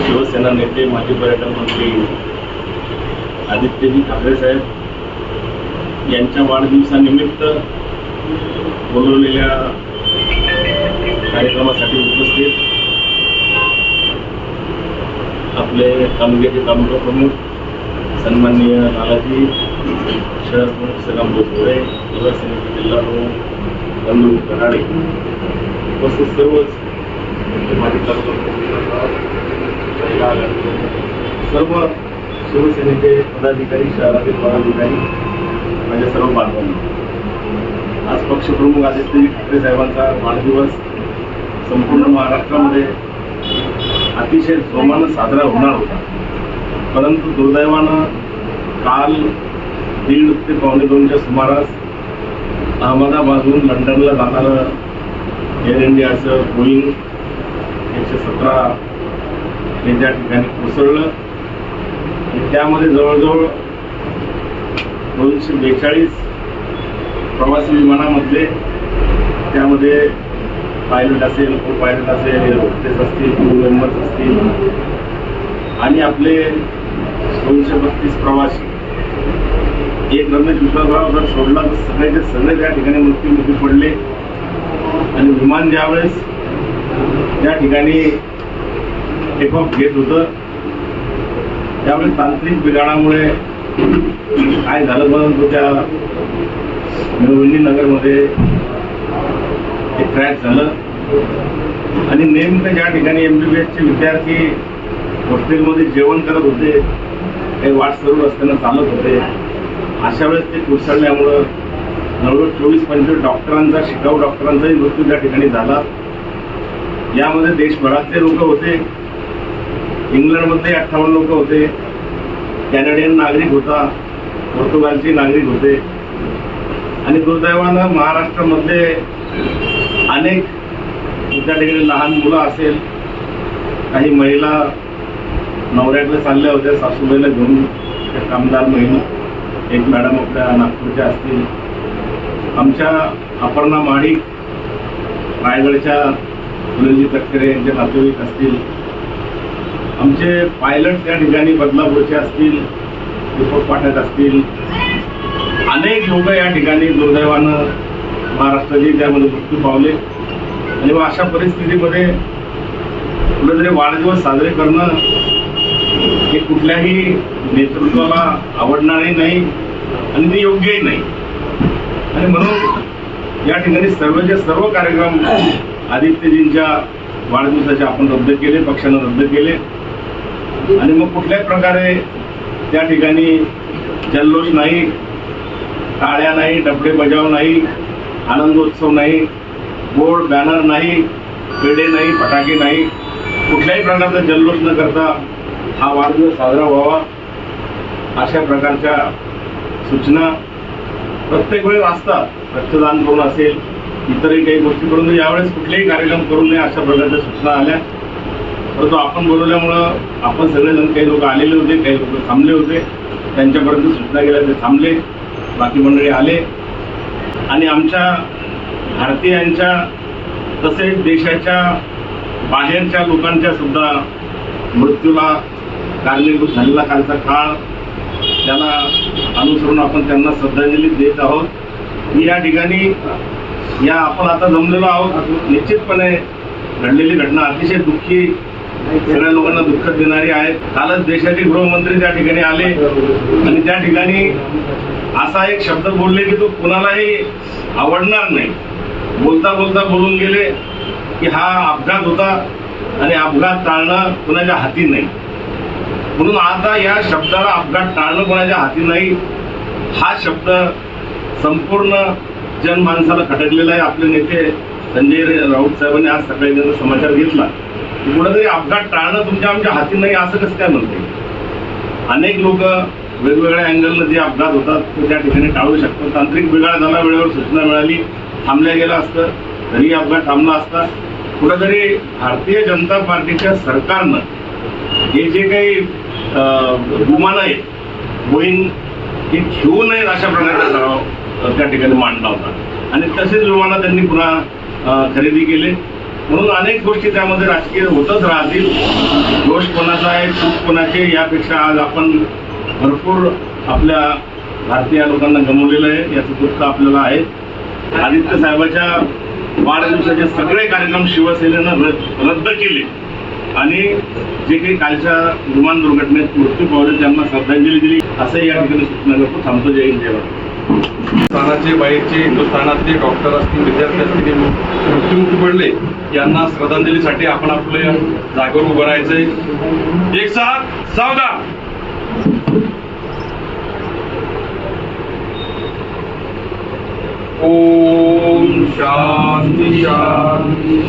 शिवसेना नेते माजी पर्यटन मंत्री आदित्यजी ठाकरे साहेब यांच्या वाढदिवसानिमित्त बोलवलेल्या कार्यक्रमासाठी उपस्थित आपले तालुक्याचे तालुका प्रमुख सन्माननीय लालाजी शहर प्रमुख सलाम बोसोडे युवा सेनेचे जिल्हा प्रमुख बंधू कराडे उपस्थित सर्वच सर्व शिवसेनेचे पदाधिकारी शहरातील पदाधिकारी माझ्या सर्व बांधवांना. आज पक्षप्रमुख आदित्य ठाकरे साहेबांचा वाढदिवस संपूर्ण महाराष्ट्रामध्ये अतिशय जोमानं साजरा होणार होता. परंतु दुर्दैवानं काल दीड ते पावणे दोनच्या सुमारास अहमदाबादहून लंडनला जाणारं एअर इंडियाचं बोईंग एकशे सतरा हे त्या ठिकाणी कोसळलं त्यामध्ये जवळजवळ दोनशे बेचाळीस प्रवासी विमानामधले त्यामध्ये पायलट असेल को पायलट असेल एअरहोस्टेस असतील क्रू मेंबर्स असतील आणि आपले दोनशे बत्तीस प्रवासी. एक रमेश विश्वासराव जर सोडला तर सगळेचे सगळे त्या ठिकाणी मृत्यूमुखी पडले. आणि विमान ज्यावेळेस त्या ठिकाणी टेक घेत होतं. त्यावेळेस तांत्रिक बिघाडामुळे काय झालं परंतु त्या नगरमध्ये ते क्रॅश झालं. आणि नेमकं ज्या ठिकाणी एम बी बी एसचे विद्यार्थी हॉस्टेलमध्ये जेवण करत होते काही वाट सुरू असताना चालत होते. अशा वेळेस ते कोसळल्यामुळं जवळजवळ चोवीस पंचवीस डॉक्टरांचा शिकाऊ डॉक्टरांचाही मृत्यू त्या ठिकाणी झाला. यामध्ये देशभरातले लोक होते. इंग्लंडमधले अठ्ठावन्न लोक होते. कॅनडियन नागरिक होता. पोर्तुगालचे नागरिक होते. आणि दुर्दैवानं महाराष्ट्रामध्ये अनेक त्या ठिकाणी लहान मुलं असेल काही महिला नवऱ्याकडे चालल्या होत्या सासूबाईला घेऊन त्या कामदार महिला एक मॅडम आपल्या नागपूरच्या असतील. आमच्या अपर्णा माडिक रायगडच्या सुनीलजी तटकरे यांचे नातेवाईक असतील. आमचे पायलट त्या ठिकाणी बदलापूरचे असतील दीपक पाठक असतील. अनेक लोक या ठिकाणी दुर्दैवानं महाराष्ट्राचे त्यामध्ये मृत्यू पावले. आणि मग अशा परिस्थितीमध्ये कुठेतरी वाढदिवस साजरे करणं हे कुठल्याही नेतृत्वाला आवडणारही नाही आणि ते योग्यही नाही. आणि म्हणून या ठिकाणी सर्वचे सर्व कार्यक्रम आदित्यजींच्या वाढदिवसाचे आपण रद्द केले पक्षानं रद्द केले. आणि मग कुठल्याही प्रकारे त्या ठिकाणी जल्लोष नाही टाळ्या नाही डबडे बजाव नाही आनंदोत्सव नाही बोर्ड बॅनर नाही पेढे नाही फटाके नाही कुठल्याही प्रकारचा जल्लोष न करता हा वाढदिवस साजरा व्हावा अशा प्रकारच्या सूचना प्रत्येक वेळेस असतात. रक्तदान करून असेल इतरही काही गोष्टी करून यावेळेस कुठलेही कार्यक्रम करू नये अशा प्रकारच्या सूचना आल्या. परंतु आपण बोलवल्यामुळं आपण सगळेजण काही लोक आलेले होते काही लोक थांबले होते. त्यांच्यापर्यंत सूचना गेल्या ते थांबले. बाकी मंडळी आले. आणि आमच्या भारतीयांच्या तसेच देशाच्या बाहेरच्या लोकांच्या सुद्धा मृत्यूला कारणीभूत झालेला कालचा काळ त्याला अनुसरून आपण त्यांना श्रद्धांजली देत आहोत. मी या ठिकाणी या आपण आता जमलेलो आहोत. निश्चितपणे घडलेली घटना अतिशय दुःखी सगळ्या लोकांना दुःख देणारी आहे. कालच देशाचे गृहमंत्री त्या ठिकाणी आले. आणि त्या ठिकाणी असा एक शब्द बोलले की तो कुणालाही आवडणार नाही. बोलता बोलता बोलून गेले की हा अपघात होता आणि अपघात टाळणं कुणाच्या हाती नाही. म्हणून आता या शब्दाला अपघात टाळणं कोणाच्या हाती नाही. हा शब्द संपूर्ण जनमानसाला खटकलेला आहे. आपले नेते संजय राऊत साहेबांनी आज सकाळी त्याचा समाचार घेतला. की कुठेतरी अपघात टाळणं तुमच्या आमच्या हाती नाही असं कसं काय म्हणते? अनेक लोक वेगवेगळ्या अँगलनं जे अपघात होतात ते त्या ठिकाणी टाळू शकतात. तांत्रिक बिघाड झाला वेळेवर सूचना मिळाली थांबल्या गेलं असतं तरी अपघात थांबला असता. कुठेतरी भारतीय जनता पार्टीच्या सरकारनं हे जे काही अं, विमानं आहेत बोईंग हे घेऊ नयेत अशा प्रकारचा त्या ठिकाणी मांडला होता. आणि तसेच विमानं त्यांनी पुन्हा खरेदी केले. म्हणून अनेक गोष्टी त्यामध्ये राजकीय होतच राहतील. दोष कोणाचा आहे चूक कोणाचे यापेक्षा आज आपण भरपूर आपल्या भारतीय लोकांना गमवलेलं आहे. याचं दुःख आपल्याला आहे. आदित्य साहेबाच्या वाढदिवसाचे सगळे कार्यक्रम शिवसेनेनं रद्द केले. आणि जे काही कालच्या विमान दुर्घटनेत मृत्यू पावले त्यांना श्रद्धांजली दिली. असं या ठिकाणी सूचना करतो थांबतो. जय हिंद जय भारत. हिंदुस्थानाचे बाहेरचे हिंदुस्थानातले डॉक्टर असतील विद्यार्थी असतील मृत्यूमुखी पडले यांना श्रद्धांजलीसाठी आपण आपले जागेवर उभं राहायचंय. एक साथ सावधान! ओम शांती शांती.